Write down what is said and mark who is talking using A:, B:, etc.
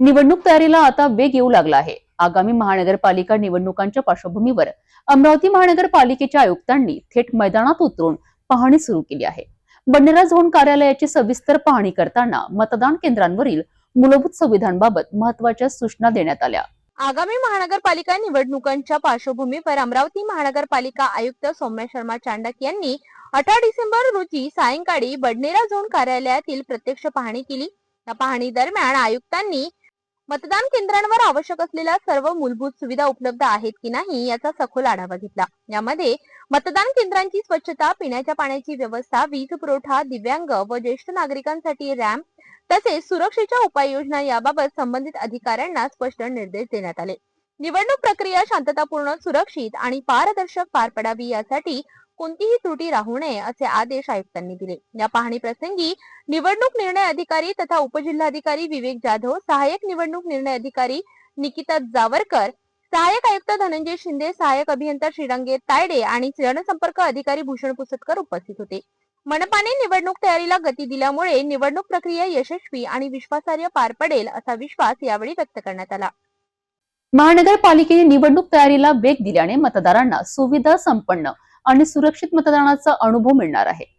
A: निवडणूक तयारीला आता वेग येऊ लागला आहे. आगामी महानगरपालिका निवडणुकांच्या पार्श्वभूमीवर अमरावती महानगरपालिकेच्या आयुक्तांनी थेट मैदानात उतरून पाहणी सुरू केली आहे. बंडेरा झोन कार्यालयाची सविस्तर पाहणी करताना मतदान केंद्रांवरील मूलभूत सुविधांबाबत महत्त्वाच्या सूचना देण्यात आल्या.
B: आगामी महानगरपालिका निवडणुकांच्या पार्श्वभूमीवर अमरावती महानगरपालिका आयुक्त सौम्य शर्मा चांडक यांनी अठरा डिसेंबर रोजी सायंकाळी बडनेरा झोन कार्यालयातील प्रत्यक्ष पाहणी केली. या पाहणी दरम्यान आयुक्तांनी मतदान केंद्रांवर आवश्यक असलेल्या सर्व मूलभूत सुविधा उपलब्ध आहेत की नाही याचा सखोल आढावा घेतला. यामध्ये मतदान केंद्रांची स्वच्छता पिण्याच्या पाण्याची व्यवस्था वीज पुरवठा दिव्यांग व ज्येष्ठ नागरिकांसाठी रॅम्प तसेच सुरक्षेच्या उपाययोजना याबाबत संबंधित अधिकाऱ्यांना स्पष्ट निर्देश देण्यात आले. निवडणूक प्रक्रिया शांततापूर्ण सुरक्षित आणि पारदर्शक पार पडावी यासाठी कोणतीही त्रुटी राहू नये असे आदेश आयुक्तांनी दिले. या पाहणी प्रसंगी निवडणूक निर्णय अधिकारी तथा उपजिल्हाधिकारी विवेक जाधव सहाय्यक निवडणूक निर्णय अधिकारी निकिता जावरकर सहाय्यक आयुक्त धनंजय शिंदे सहाय्यक अभियंता श्रीरंगे तायडे आणि जनसंपर्क अधिकारी भूषण पुसतकर उपस्थित होते. मनपाने निवडणूक तयारीला गती दिल्यामुळे निवडणूक प्रक्रिया यशस्वी आणि विश्वासार्ह पार पडेल असा विश्वास यावेळी व्यक्त करण्यात आला.
A: महानगरपालिकेने निवडणूक तयारीला वेग दिल्याने मतदारांना सुविधा संपन्न आणि सुरक्षित मतदानाचा अनुभव मिळणार आहे.